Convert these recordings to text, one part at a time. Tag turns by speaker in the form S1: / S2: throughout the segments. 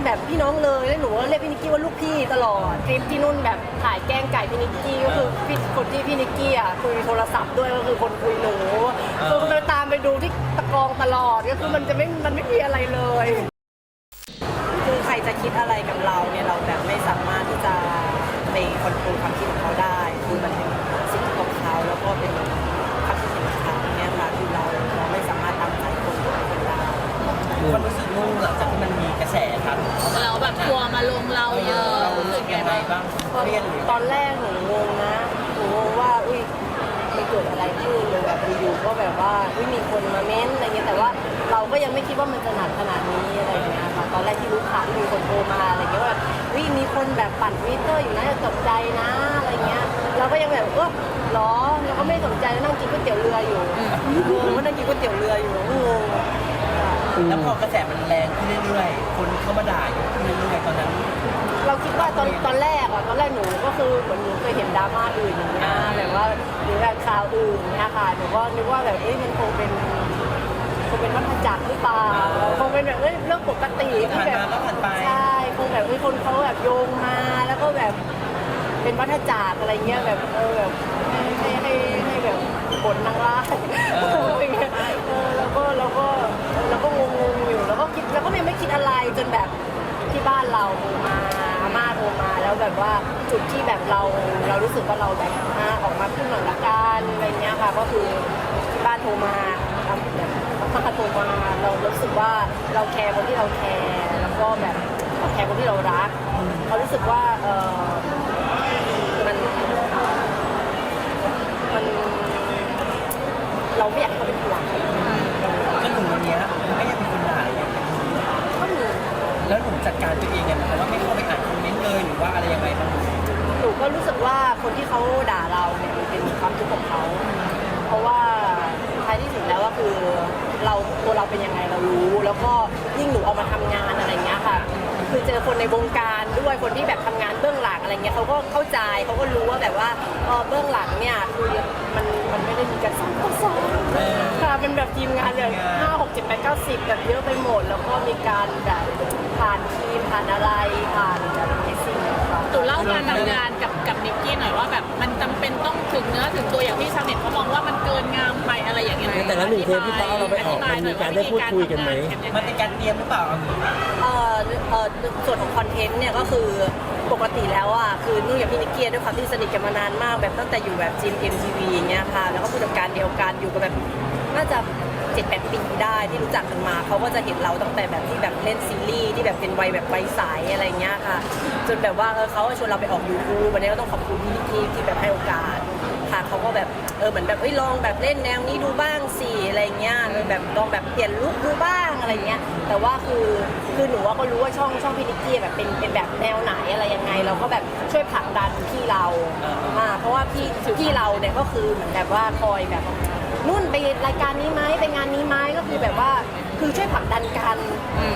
S1: กันแบบพี่น้องเลยแล้วหนูก็เรียกพี่นิกกี้ว่าลูกพี่ตลอดคลิปที่นุ่นแบบถ่ายแกล้งไก่พี่นิกกี้ก็คือพี่คนที่พี่นิกกี้อะคุยโทรศัพท์ด้วยก็คือคนคุยหนูคือมันตามไปดูที่ตะกองตลอดก็คือมันจะไม่มันไม่มีอะไรเลย คือใครจะคิดอะไรกับเราเนี่ยเราแบบไม่สามารถที่จะไปคอนโทรลความคิดของเขาได้ ที่มีคนโทรมาอะไรเงี้ยว่าอุ้ยมีคนแบบปั่นทวิตเตอร์อยู่นะอย่าตกใจนะอะไรเงี้ยเราก็ยังแบบเออหรอเราก็ไม่สนใจนั่งกินก๋วยเตี๋ยวเรืออยู่เออก็นั่งกินก๋วยเตี๋ยวเรืออยู่งงค่ะ
S2: แล้วพอกระแสมันแรงขึ้นเรื่อยๆ คนเข้ามาด่าเยอะขึ้นเรื่อยๆตอนนั้น
S1: เราคิดว่าตอนตอนแรกอะตอนแรกหนูก็คือเหมือนหนูเคยเห็นดราม่าอื่นอย่างเงี้ยแบบว่าหรือแบบข่าวอื่นเนี่ยค่ะหนูก็นึกว่าแบบเอ้ยมันคงเป็นคง เป็นวัฏจักรหรือเปล่าคงเป็นแบบเอ้ยเรื่องปกติที่แบบ
S2: ผ่านมาก็ผ่านไป
S1: ใช่คงแบบเอ้ยคนเขาแบบโยงมาแล้วก็แบบเป็นวัฏจักรอะไรเงี้ยแบบเออแบบให้ให้ให้ให้แบบบทนางร้ายอะไรเงี้ยเออแล้วก็เราก็เราก็งงๆอยู่แล้วก็คิดแล้วก็ยังไม่คิดอะไรจนแบบที่บ้านเราโทรมาอาม่าโทรมาแล้วแบบว่าจุดที่แบบเราเรารู้สึกว่าเราแบบอะออกมาขึ้นหน่อยละกันอะไรเงี้ยค่ะก็คือที่บ้านโทรมาทำแบบ อาม่าโทรมาเรารู้สึกว่าเราแคร์คนที่เราแคร์แล้วก็แบบแคร์คนที่เรารักเรารู้สึกว่าเออมันมันเราไม่อยาก ยิ่งหนูเอามาทำงานอะไรเงี้ยค่ะ คือเจอคนในวงการด้วยคนที่แบบทำงานเบื้องหลังอะไรเงี้ยเขาก็เข้าใจเขาก็รู้ว่าแบบว่าเออเบื้องหลังเนี่ยคือมันมันไม่ได้มีกันสองต่อสองค่ะเป็นแบบทีมงานเลยห้าหกเจ็ดแปดเก้าสิบแบบเยอะไปหมด แล้วก็มีการแบบผ่านทีมผ่านอะไรผ่านแบบไอสิ่งต่างๆ
S3: ตู่เล่าการทำงานกับกับนิกกี้หน่อยว่าแบบมันจำเป็นต้องถึงเนื้อถึงตัวอย่างที่ชาวเน็ตเขามองว่ามันเกินงามไป อะไรอย่างเงี้ย
S4: แต่ละหนึ่งเทปที่เขาเอาเราไปออกมันมีการได้พูดคุยกันไหม
S2: มันเป็นการเตรียมหรือเปล่า
S1: เอ่อเอ่อส่วนของคอนเทนต์เนี่ยก็คือปกติแล้วอะคือนุ่นกับพี่นิกเกียด้วยความที่สนิทกันมานานมากแบบตั้งแต่อยู่แบบจีมเอ็มทีวีอย่างเงี้ยค่ะแล้วก็ผู้จัดการเดียวกันอยู่กันแบบน่าจะเจ็ดแปดปีได้ที่รู้จักกันมาเขาก็จะเห็นเราตั้งแต่แบบที่แบบเล่นซีรีส์ที่แบบเป็นวัยแบบวัยใสอะไรเงี้ยค่ะ จนแบบว่าเออเขาก็ชวนเราไปออกยูทูบวันนี้ก็ต้องขอบคุณพี่นิกกี้ที่แบบให้โอกาส ค่ะเขาก็แบบเออเหมือนแบบเอ้ยลองแบบเล่นแนวนี้ดูบ้างสิอะไรเงี้ยเออแบบลองแบบเปลี่ยนลุคดูบ้างอะไรเงี้ยแต่ว่าคือคือหนูว่าก็รู้ว่าช่องช่องพินิกกี้แบบเป็นเป็นแบบแนวไหนอะไรยังไง เราก็แบบช่วยผลักดันพี่เราอ่าเพราะว่าพี่พี่เราเนี่ยก็คือเหมือนแบบว่าคอยแบบนุ่นไปรายการนี้ไหมไปงานนี้ไหมก็คือแบบว่า คือช่วยผลักดันกัน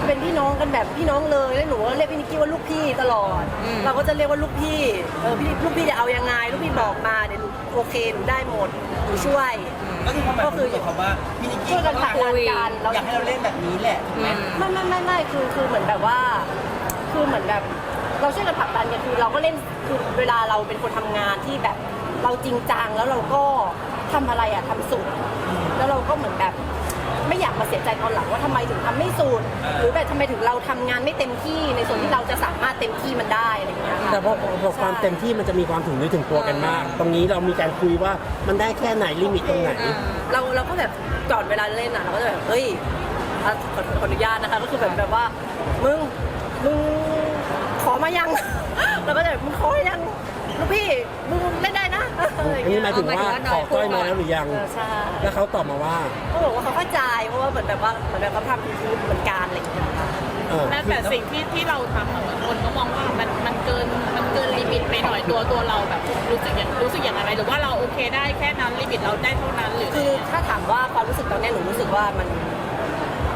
S1: เป็นพี่น้องกันแบบพี่น้องเลยแล้วหนูก็เรียกพี่นิกกี้ว่าลูกพี่ตลอดเราก็จะเรียกว่าลูกพี่เออพี่ลูกพี่จะเอายังไง ลูกพี่บอกมาเดี๋ยวหนูโอเคหนูได้หมดหนูช่วย
S2: ก็คือความหมายของหนูกับเขาว่าพี่นิก
S1: ช่
S2: กี้
S1: วยกันผลักดันกันเรา
S2: อยากให้เราเล่นแบบนี้แหละถูกไหม
S1: ไม่ไม่ไม่ไม่คือคือเหมือนแบบว่า คือเหมือนแบบ เราช่วยกันผลักดันกันคือเราก็เล่นคือเวลาเราเป็นคนทำงานที่แบบเราจริงจังแล้วเราก็ทำอะไรอะทำสุด แล้วเราก็เหมือนแบบ ไม่อยากมาเสียใจตอนหลังว่าทำไมถึงทำไม่สุดหรือแบบทำไมถึงเราทำงานไม่เต็มที่ในส่วนที่เราจะสามารถเต็มที่มันได้อะไรอย่างเงี้ยค่ะ
S4: แต่พอพอพอความเต็มที่มันจะมีความถึงเนื้อถึงตัวกันมาก ตรงนี้เรามีการคุยว่ามันได้แค่ไหนลิมิตตรงไหน
S1: เราเราก็แบบก่อนเวลาเล่นอะเราก็จะแบบเฮ้ยอะขอขออนุญาตนะคะก็คือแบบแบบว่ามึงมึงขอมายัง เราก็จะแบบมึงขอยังลูกพี่มึงเล่นได้นะ อะไรอ
S4: อั
S1: ย่านง
S4: นี้
S1: เงี้ย
S4: หมายถึงว่าขอก้อยมาแล้วหรือยัง
S1: เออใช่
S4: แล้วเขาตอบมาว่า
S1: เขาบอกว่าเขาเข้าใจเพราะว่าเหมือนแบบว่าเหมือนแบบเขาทำยูทูบเหมือนกันอะไรอย่างเงี้ยค่ะ
S4: เออ
S3: แม้แต่สิ่งที่ที่เราทำอะเหมือนคนก็มองว่ามันมันเกินมันเกินลิมิตไปหน่อยตัวตัวเราแบบรู้สึกอย่างรู้สึกอย่างไรหรือว่าเราโอเคได้แค่นั้นลิมิตเราได้เท่านั้นหรือ
S1: คือถ้าถามว่าความรู้สึกตอนเนี้ยหนูรู้สึกว่ามัน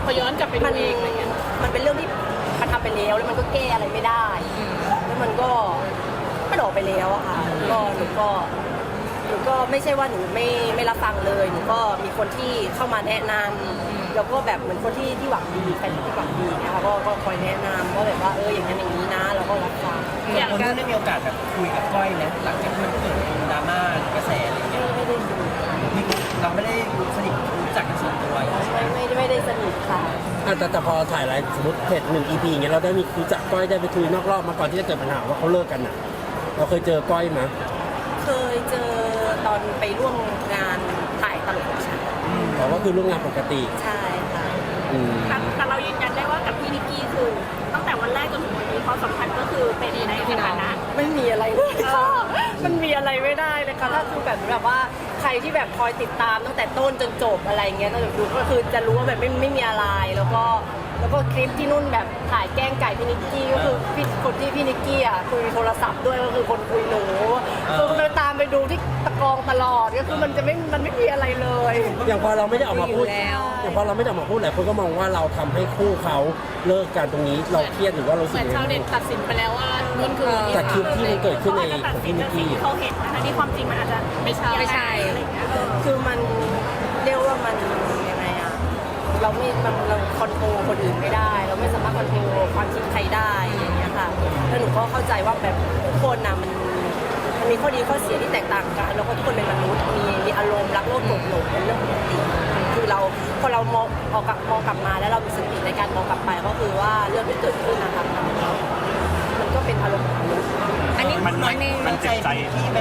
S3: พอย้อนกลับไป
S1: มั
S3: ดูเองอะไรเงี้ย
S1: มันเป็นเรื่องที่มันทำไปแล้วแล้วมันก็แก้อะไรไม่ได้ แล้วมันก็มันออกไปแล้วอะค่ะก็หนูก็ หนูก็ไม่ใช่ว่าหนูไม่ไม่รับฟังเลย หนูก็มีคนที่เข้ามาแนะนำแล้วก็แบบเหมือนคนที่ที่หวังดีแฟนที่หวังดีเนี่ยค่ะก็ก็คอยแนะนำว่าแบบว่าเอออย่างนั้นอย่างนี้นะแล้วก็รับฟัง
S2: ส่วนตัวนู้นได้มีโอกาสแบบคุยกับก้อยนะหลังจากที่มันเกิดดราม่ากระแสอะไรอย่างเงี้ย
S1: ไม่ได้สนิท
S2: มีเราไม่ได้สนิทรู้จักกันส่วนตัวใช่ไหม
S1: ไม่ไม่ไม่ได้สนิทค่ะ
S4: อะแต่แต่พอถ่ายไลฟ์สมมติเพจหนึ่ง EP อย่างเงี้ยเราได้มีรู้จักก้อยได้ไปคุยนอกรอบมาก่อนที่จะเกิดปัญหาว่าเขาเลิกกันอะ เราเคยเจอก้อยไหม
S1: เคยเจอ ตอนไปร่วมงานถ่ายตลกของฉัน
S4: แต่ว่าคือร่วมงานปกติ
S1: ใช่ค่ะ
S4: อืม
S3: แต่แต่เรายืนยันได้ว่ากับพี่นิกกี้คือ ตั้งแต่วันแรกจนถึงวันนี้ความสัมพันธ์ก็คือเป็นในสถานะ
S1: ไม่มีอะไรเลยค่ะมันมีอะไรไม่ได้เลยค่ะถ้าคือแบบแบบว่าใครที่แบบคอยติดตามตั้งแต่ต้นจนจบอะไรเงี้ยตั้งแต่ดูก็คือจะรู้ว่าแบบไม่ไม่มีอะไรแล้วก็แล้วก็คลิปที่นุ่นแบบถ่ายแกล้งไก่พี่นิกกี้ก็คือพี่คนที่พี่นิกกี้อะคุยโทรศัพท์ด้วยก็คือคนคุยหนูคือมันตามไปดูที่ตะ กรองตลอดก็คือมันจะไม่มันไม่มีอะไรเลย
S4: อย่างพอเราไม่ได้ออกมาพูด
S1: อยู่แล้ว
S4: อย่างพอเราไม่ได้ออกมาพูดหลายคนก็มองว่าเราทำให้คู่เขาเลิกกันตรงนี้เราเครียดหรือว่าเรา
S3: เห
S4: สึก
S3: มือน
S4: ยัง
S3: ชาว
S4: ไง
S3: เน็ตตัดสินไปแล้วว่านุ่นคือ
S4: จากคลิปที่มันเกิดขึ้นในของพี่นิกกี้
S3: เขาเห็นนะคะที่ความจริงมันอาจจะไม่ใช่
S1: ไม่ใช่
S3: อะไรอย่างเงี้ยเออ
S1: คือมันเรียกว่ามันยังไงอะเราไม่มันเราคอนโทรลคนอื่นไม่ได้ เราไม่สามารถคอนโทรลความคิดใครได้อย่างเงี้ยค่ะแล้วหนูก็เข้าใจว่าแบบทุกคนนะมัน มันมีข้อดีข้อเสียที่แตกต่างกัน แล้วก็ทุกคนเป็นมนุษย์มีมีอารมณ์รักโลภโกรธหลงเป็นเรื่องปกติคือเราพอเรามองออกกลับมองกลับมาแล้วเรามีสติในการมองกลับไปก็คือว่าเรื่องที่เกิดขึ้นนะคะมันก็เป็นอารมณ์ของมนุษย์
S2: อันนี้มันน้อยมันเจ็บใจพี่ไหม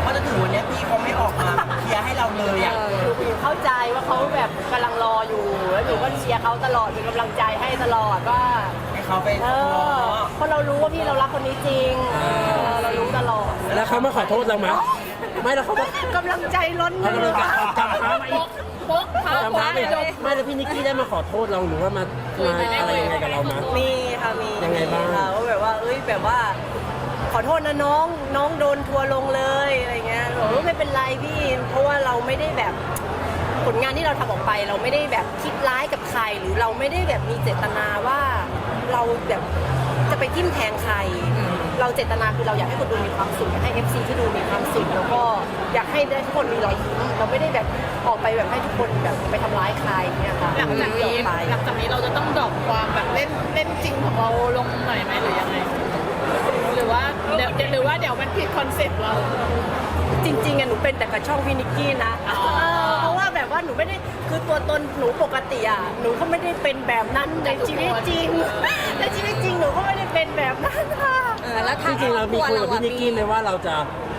S2: เพราะจนถึงวันเนี้ยพี่เขาไม่ออกมาเคลียร์ให้เราเลยอะ
S1: หนูเข้าใจว่าเขาแบบกำลังรออยู่แล้วหนูก็เชียร์เขาตลอดเป็นกำลังใจให้ตลอดว่า
S2: ให้ เขาไป
S1: เอ
S2: รอ
S1: อเพราะเรารู้ว่าพี่เรารักคนนี้จริงเออเรารู้ตลอด
S4: แล้วเขามาขอโทษเราไหมไม่แล้วเขามา กำ
S1: ลังใจล้น
S4: เขา
S1: เล
S4: กำลั
S1: ย
S4: งจะกำพร้ามาอีก
S3: โป๊กพากำ
S4: พร้ามาอีกไม่แล้วพี่นิกกี้ได้มาขอโทษเราหรือว่ามามาอะไรยังไงกับเรามา
S1: มีค่ะมี
S4: ยังไงบ้าง
S1: ค่ะว่าแบบว่าเอ้ยแบบว่า ขอโทษนะน้องน้องโดนทัวร์ลงเลยอะไรเงี้ยบอกว่าไม่เป็นไรพี่ เพราะว่าเราไม่ได้แบบผลงานที่เราทำออกไป เราไม่ได้แบบคิดร้ายกับใคร หรือเราไม่ได้แบบมีเจตนาว่า เราแบบจะไปทิ่มแทงใคร เราเจตนาคือเราอยากให้คนดูมีความสุขอยากให้ FC ที่ดูมีความสุขแล้วก็อยากให้ได้ทุกคนมีรอยยิ้มเราไม่ได้แบบออกไปแบบให้ทุกคนแบบไปทำร้ายใครเนี่ยค่ะ
S3: หลังจากนี้
S1: ออกไป
S3: หลังจากนี้เราจะต้องดรอปความแบบเล่นเล่นจริงของเราลงหน่อยไหมหรือยังไงหรือว่าเดี๋ยวหรือว่าเดี๋ยวมันผิดคอนเซ็ปต์เรา
S1: จริงๆอะหนูเป็นแต่กับช่องพี่นิกกี้นะ ว่าแบบว่าหนูไม่ได้คือตัวตนหนูปกติอะหนูก็ไม่ได้เป็นแบบนั้นในชีวิตจริงในชีวิตจริงหนูก็ไม่ได้เป็นแบบนั้นค่ะ
S5: แล้ว
S4: จ
S5: ทาง
S4: ริงๆเรามีคุยกับ
S5: ครอบ
S4: พี่นิกกี้ไหมว่าเราจะ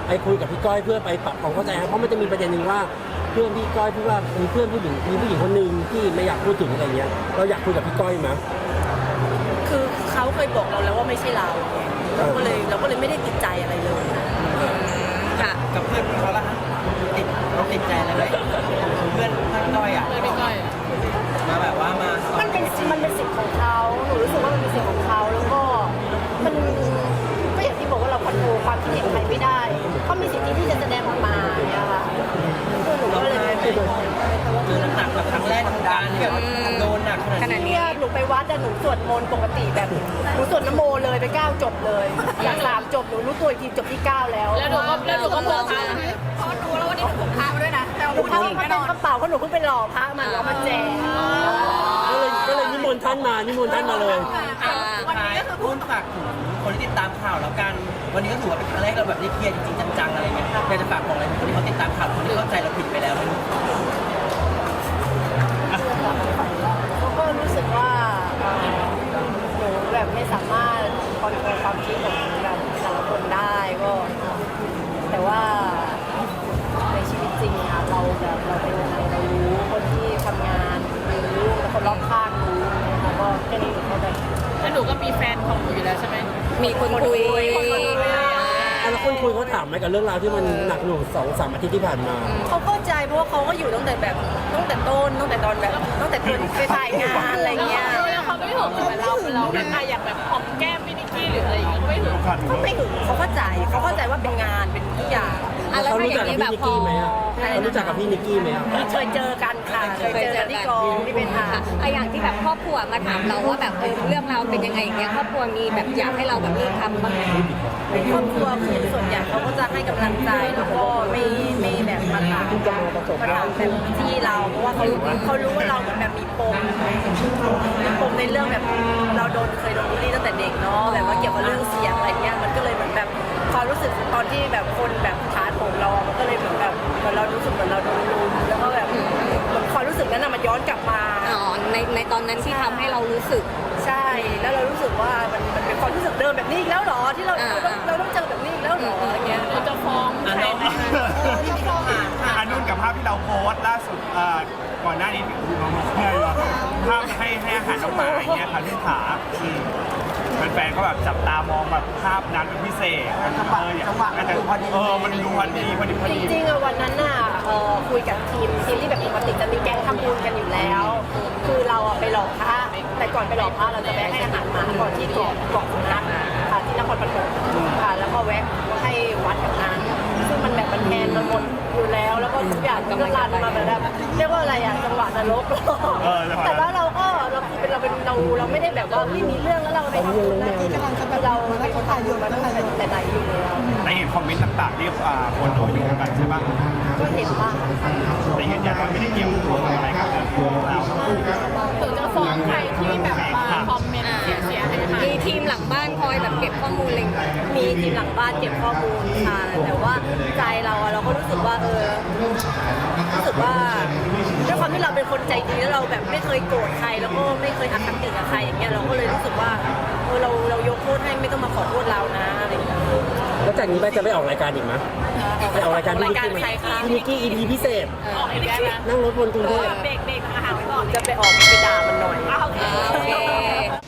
S4: ไปคุยกับพี่ก้อยเพื่อไปปรับความเข้าใจครับเพราะมันจะมีประเด็นหนึ่งว่าเพื่อนพี่ก้อยพี่ว่ามีเพื่อนผู้หญิงมีผู้หญิงคนหนึ่งที่ไม่อยากพูดถึงอะไรเงี้ยเราอยากคุยกับพี่ก้อยไหม
S1: คือเขาเคยบอกเราแล้วว่าไม่ใช่เราเราก็เลยเราก็เลยไม่ได้ติดใจอะไรเลย
S5: ค่ะ
S2: กับเพื่อนพี่เขาละฮะติดเราติดใจอะไรไหม
S1: คือน้ำ
S2: หนักแบบครั้งแรกของการที่แบบโดนหนักขนาด
S5: ขนาด
S2: นี้
S5: นี้
S1: เนี่ยหนูไปวัดอะหนูสวดมนต์ปกติแบบหนูสวดนโมเลยไปเก้าจบเลยจากสามจบหนูรู้ตัวอีกทีจบที่เก้าแล้ว
S3: แล้วหนูก็แล้วหนูก็พกพา
S5: เพราะรู้แล้ววันนี้ผมพามาด้วยนะ แต่
S1: หนูพามาเต็มกระเป๋าเพราะหนูเพิ่งไปหล่อพระมาแล้วมาแจก
S4: ก็เลยก็เลยนิมนต์ท่านมานิมนต์ท่านมาเลย
S2: วันนี้ก็คือพูดฝากถึงคนที่ติดตามข่าวแล้วกัน วันนี้ก็ถือว่าเป็นครั้งแรกเราแบบได้เคลียร์จริงๆจังๆอะไรเงี้ยอยากจะฝากบอกอะไรถึงคนที่เขาติดตามข่าวคนที่เข้าใจเราผิดไปแล้ว
S3: นูก็มีแฟนของหนูอยู่แล้วใช่ไหม
S5: มีคนคุย
S4: อะแล้วคนคุยเขาถามไหมกับเรื่องราวที่มันหนักหน่วงสองสามอาทิตย์ที่ผ่านมา
S1: เขาเข้าใจเพราะว่าเขาก็อยู่ตั้งแต่แบบตั้งแต่ต้นตั้งแต่ตอนแบบตั้งแต่ตอนไปถ่ายงานอะไรเงี้ย
S3: แล้วเขาไม่หึงเหมือนเราเราแบบอะอยากแบบหอมแก้มพี่นิกกี้หรืออะไรอย่างเงี้ยก็ไม่หึง
S1: เขาไม่หึงเขาเข้าใจเขาเข้าใจว่าเป็นงานเป็นทุกอย่าง
S5: อะแล้ว
S4: เขา
S5: ถ้า
S4: รู้
S5: อ
S4: จัก
S5: ย่าง
S4: กับ
S5: นี้
S4: พี่
S5: แบบ
S4: นิก
S5: พอ
S4: กี้ไหมอะเขารู้จักกับพี่นิกกี้ไหมอะ
S1: เคยเจอกันค่ะค่ะเคยเจอกันที่กองที่เป็น
S5: ค่ะ
S1: ค่ะ
S5: อะอย่างที่แบบครอบครัวมาถามเราว่าแบบเออเรื่องราวเป็นยังไงอย่างเงี้ยครอบครัวมีแบบอยากให้เราแบบเลิกทำบ้างไหม
S1: ครอบครัวคือส่วนใหญ่เขาก็จะให้กำลังใจแล้วก็ไม่ไม่แบบมาถามมาถามแบบที่เราเพราะว่าเขาเขารู้ว่าเราเหมือนแบบมีปมมีปมในเรื่องแบบเราโดนเคยโดนบูลลี่ตั้งแต่เด็กเนาะแบบว่าเกี่ยวกับเรื่องเสียงอะไรเงี้ยมันก็เลยเหมือนแบบความรู้สึกตอนที่แบบคนแบบท้าโถม เราอะมันก็เลยเหมือนแบบเหมือนเรารู้สึกเหมือนเราโดนลุมแล้วก็แบบเหมือนความรู้สึกนั้นน่ะมันย้อนกลับมา
S5: อ๋อในในตอนนั้นที่ทำให้เรารู้สึก
S1: ใช่ แล้วเรารู้สึกว่ามันมันเป็นความรู้สึกเดิมแบบนี้อีกแล้วเหรอที่เรา
S5: อ่า
S1: เราต้องเราต้องเจอแบบนี้อีกแล้วเหรออะไรเงี้ย
S3: เราจะฟ้องใครไหมคะ
S6: อันนุ่นกับภาพที่เราโพสต์ล่าสุดเอ่อก่อนหน้านี้ที่เราไม่ใช่หรอภาพให้ให้อาหารน้องหมาอย่างเงี้ยค่ะที่ขาอืม แฟนๆก็แบบจับตามองแบบภาพนั้นเป็นพิเศษจังหวะจังหวะมันดูพอดี เออมันดูพอดีพอดีพอ
S1: จ
S6: ดี
S1: ริงๆอะวันนั้นน่ะเอ่อคุยกับทีมทีมที่แบบปกติจะมีแก๊งทำบุญกันอยู่แล้ว คือเราอะไปหลอกพระแต่ก่อนไปหลอกพระเราจะแวะให้อาหารหมาก่อนที่เกาะเกาะสุนัขค่ะที่นครปฐมค่ะแล้วก็แวะให้วัดแบบนั้นซึ่งมันแบบมันแทนมันหมดอยู่แล้ว แล้วก็ทุกอย่างมันก็รันมาแบบเรียกว่าอะไรอะจังหวะนรก
S6: เออจังหวะ
S1: แต่ว่าเราก็ เราคือเป็นเราเป็นเราเราไม่ได้แบบว่าไม่มีเรื่องแล้วเราไปทำบุญนะเราเป็นคนทำบุญมาตั้งแต่แต่ไหนอยู่แล้ว
S6: ได้เห็นคอมเมนต์ต่างๆที่อ่าคนเอาโยงกันใช่ปะ
S1: ก็เห็นว่า
S6: แต่ยืนยันว่าไม่ได้เกี่ยวข้องอะไรกับเรื่องของเรา
S3: หรือจะฟ้องใครที่แบบมาคอมเมนต์เสียเสียหายหาย
S5: มีทีมหลังบ้านคอยแบบเก็บข้อมูลอะไรอย่างเงี้ย
S1: มีทีมหลังบ้านเก็บข้อมูลค่ะแต่ว่าใจเราอะเราก็รู้สึกว่าเออรู้ สึกว่าด้วยความที่เราเป็นคนใจดีแล้วเราแบบไม่เคยโกรธใคร แล้วก็ไม่เคยอคติกับใครอย่างเงี้ยเราก็เลยรู้สึกว่าเออเราเรายกโทษให้ไม่ต้องมาขอโทษเรานะอะไรอย่างเงี้ย
S4: แล้วจากนี้ไปจะไปออกรายการอีกไหมไปออกรายการ
S1: รายการใครคะ
S4: พี่นิกกี้ EP พิเศษ
S3: ออกอีกแล้วนะ
S4: นั่งรถบนกรุงเทพ
S3: เบรกเบรกอาหารไว้ก่อน
S1: จะไปออกไปด่ามันหน่อย
S3: เอาโอเค
S5: โอเค